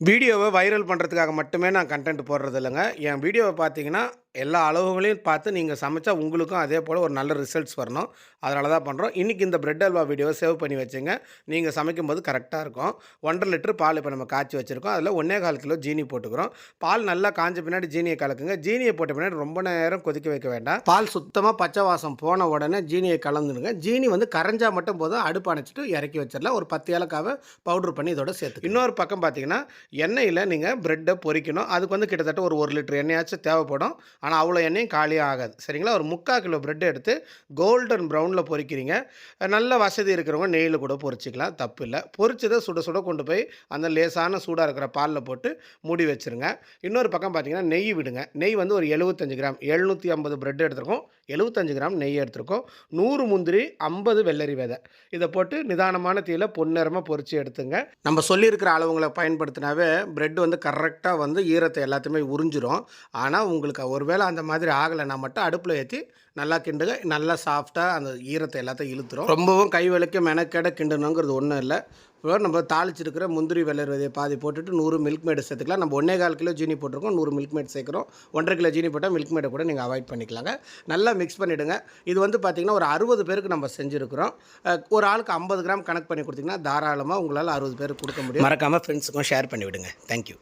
வீடியோவை வைரல் பண்ணுறதுக்காக மட்டுமே நான் கண்டென்ட் போடுறது இல்லைங்க. என் வீடியோவை பார்த்தீங்கன்னா எல்லா அளவுகளையும் பார்த்து நீங்கள் சமைச்சா உங்களுக்கும் அதே போல் ஒரு நல்ல ரிசல்ட்ஸ் வரணும். அதனால தான் பண்ணுறோம் இன்றைக்கி இந்த பிரெட் அல்வா வீடியோவை சேவ் பண்ணி வச்சுங்க. நீங்கள் சமைக்கும் போது கரெக்டாக இருக்கும். ஒன்றரை லிட்டர் பால் இப்போ நம்ம காய்ச்சி வச்சுருக்கோம். அதில் ஒன்றே கால் கிலோ ஜீனி போட்டுக்கிறோம். பால் நல்லா காஞ்ச பின்னாடி ஜீனியை கலக்குங்க. ஜீனியை போட்ட பின்னாடி ரொம்ப நேரம் கொதிக்க வைக்க வேண்டாம். பால் சுத்தமாக பச்சை வாசம் போன உடனே ஜீனியை கலந்துடுங்க. ஜீனி வந்து கரைஞ்சா மட்டும் போதும். அடுப்பு அணைச்சிட்டு இறக்கி வச்சிடலாம். ஒரு பத்து ஏலக்காவை பவுடர் பண்ணி இதோட சேர்த்து இன்னொரு பக்கம் பார்த்தீங்கன்னா எண்ணெயில் நீங்கள் ப்ரெட்டை பொரிக்கணும். அதுக்கு வந்து கிட்டத்தட்ட ஒரு ஒரு லிட்டர் எண்ணெயாச்சும் தேவைப்படும். ஆனால் அவ்வளோ எண்ணெயும் காலியாக ஆகாது. சரிங்களா? ஒரு முக்கால் கிலோ ப்ரெட் எடுத்து கோல்டன் ப்ரௌனில் பொறிக்கிறீங்க. நல்ல வசதி இருக்கிறவங்க நெய்யில் கூட பொறிச்சிக்கலாம். தப்பு இல்லை. பொறிச்சதை சுட சுட கொண்டு போய் அந்த லேசான சூடாக இருக்கிற பாலில் போட்டு மூடி வச்சுருங்க. இன்னொரு பக்கம் பார்த்தீங்கன்னா நெய் விடுங்க. நெய் வந்து ஒரு எழுபத்தஞ்சு கிராம். எழுநூற்றி ஐம்பது ப்ரெட் எடுத்திருக்கோம். எழுபத்தஞ்சு கிராம் நெய் எடுத்திருக்கோம். நூறு முந்திரி ஐம்பது வெள்ளரி விதை. இதை போட்டு நிதானமான தீயில் பொன்னிறமாக பொறிச்சு எடுத்துங்க. நம்ம சொல்லியிருக்கிற அளவுங்களை பயன்படுத்தினாவே ப்ரெட் வந்து கரெக்டாக வந்து ஈரத்தை எல்லாத்தையுமே உறிஞ்சிரும். ஆனால் உங்களுக்கு ஒருவேளை அந்த மாதிரி ஆகலைன்னா மட்டும் அடுப்பில் ஏற்றி நல்லா கிண்டுங்க. நல்லா சாஃப்டாக அந்த ஈரத்தை எல்லாத்தையும் இழுத்துரும். ரொம்பவும் கை விளக்க மெனக்கெட கிண்டணுங்கிறது ஒன்றும் இல்லை. இப்போ நம்ம தாளிச்சிருக்கிற முந்திரி வெள்ளரி விதையை பாதி போட்டுட்டு நூறு மில்க் மேடு சேர்த்துக்கலாம். நம்ம ஒன்றே கால் கிலோ ஜீனி போட்டிருக்கோம். நூறு மில்க் மேட் சேர்க்குறோம். ஒன்றரை கிலோ ஜீனி போட்டால் மில்க் மேடை கூட நீங்கள் அவாய்ட் பண்ணிக்கலாங்க. நல்லா மிக்ஸ் பண்ணிவிடுங்க இது வந்து பார்த்திங்கன்னா ஒரு அறுபது பேருக்கு நம்ம செஞ்சுருக்கிறோம். ஒரு ஆளுக்கு ஐம்பது கிராம் கணக்கு பண்ணி கொடுத்தீங்கன்னா தாராளமாக உங்களால் அறுபது பேருக்கு கொடுக்க முடியும். மறக்காமல் ஃப்ரெண்ட்ஸுக்கும் ஷேர் பண்ணிவிடுங்க. தேங்க்யூ